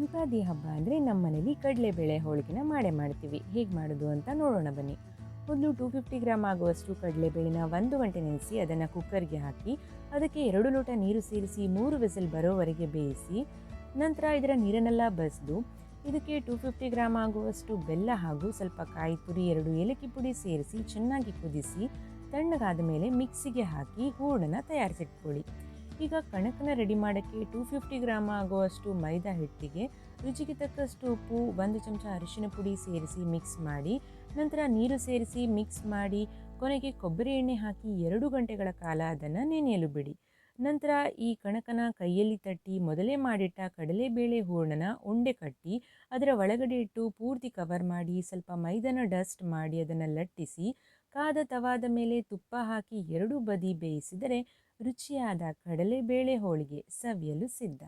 ಯುಗಾದಿ ಹಬ್ಬ ಅಂದರೆ ನಮ್ಮ ಮನೇಲಿ ಕಡಲೆಬೇಳೆ ಹೋಳಿಗೆನ ಮಾಡೇ ಮಾಡ್ತೀವಿ. ಹೇಗೆ ಮಾಡೋದು ಅಂತ ನೋಡೋಣ ಬನ್ನಿ. ಮೊದಲು ಟೂ ಫಿಫ್ಟಿ ಗ್ರಾಮ್ ಆಗುವಷ್ಟು ಕಡಲೆಬೇಳೆನ ಒಂದು ಗಂಟೆ ನೆನೆಸಿ ಅದನ್ನು ಕುಕ್ಕರ್ಗೆ ಹಾಕಿ ಅದಕ್ಕೆ ಎರಡು ಲೋಟ ನೀರು ಸೇರಿಸಿ ಮೂರು ವಿಸಿಲ್ ಬರೋವರೆಗೆ ಬೇಯಿಸಿ ನಂತರ ಇದರ ನೀರನ್ನೆಲ್ಲ ಬಸಿದು ಇದಕ್ಕೆ ಟೂ ಫಿಫ್ಟಿ ಗ್ರಾಮ್ ಆಗುವಷ್ಟು ಬೆಲ್ಲ ಹಾಗೂ ಸ್ವಲ್ಪ ಕಾಯಿ ತುರಿ ಎರಡು ಏಲಕ್ಕಿ ಪುಡಿ ಸೇರಿಸಿ ಚೆನ್ನಾಗಿ ಕುದಿಸಿ ತಣ್ಣಗಾದ ಮೇಲೆ ಮಿಕ್ಸಿಗೆ ಹಾಕಿ ಹೂರ್ಣನ ತಯಾರಿಸಿಟ್ಕೊಳ್ಳಿ. ಈಗ ಕಣಕನ ರೆಡಿ ಮಾಡೋಕ್ಕೆ ಟೂ ಫಿಫ್ಟಿ ಗ್ರಾಮ್ ಆಗುವಷ್ಟು ಮೈದಾ ಹಿಟ್ಟಿಗೆ, ರುಚಿಗೆ ತಕ್ಕಷ್ಟು ಉಪ್ಪು, ಒಂದು ಚಮಚ ಅರಿಶಿನ ಪುಡಿ ಸೇರಿಸಿ ಮಿಕ್ಸ್ ಮಾಡಿ, ನಂತರ ನೀರು ಸೇರಿಸಿ ಮಿಕ್ಸ್ ಮಾಡಿ, ಕೊನೆಗೆ ಕೊಬ್ಬರಿ ಎಣ್ಣೆ ಹಾಕಿ ಎರಡು ಗಂಟೆಗಳ ಕಾಲ ಅದನ್ನು ನೆನೆಯಲು ಬಿಡಿ. ನಂತರ ಈ ಕಣಕನ ಕೈಯಲ್ಲಿ ತಟ್ಟಿ ಮೊದಲೇ ಮಾಡಿಟ್ಟ ಕಡಲೆಬೇಳೆ ಹೂರ್ಣನ ಉಂಡೆ ಕಟ್ಟಿ, ಅದರ ಒಳಗಡೆ ಇಟ್ಟು ಪೂರ್ತಿ ಕವರ್ ಮಾಡಿ ಸ್ವಲ್ಪ ಮೈದಾನ ಡಸ್ಟ್ ಮಾಡಿ ಅದನ್ನು ಲಟ್ಟಿಸಿ ಕಾದ ತವಾದ ಮೇಲೆ ತುಪ್ಪ ಹಾಕಿ ಎರಡು ಬದಿ ಬೇಯಿಸಿದರೆ ರುಚಿಯಾದ ಕಡಲೆಬೇಳೆ ಹೋಳಿಗೆ ಸವಿಯಲು ಸಿದ್ಧ.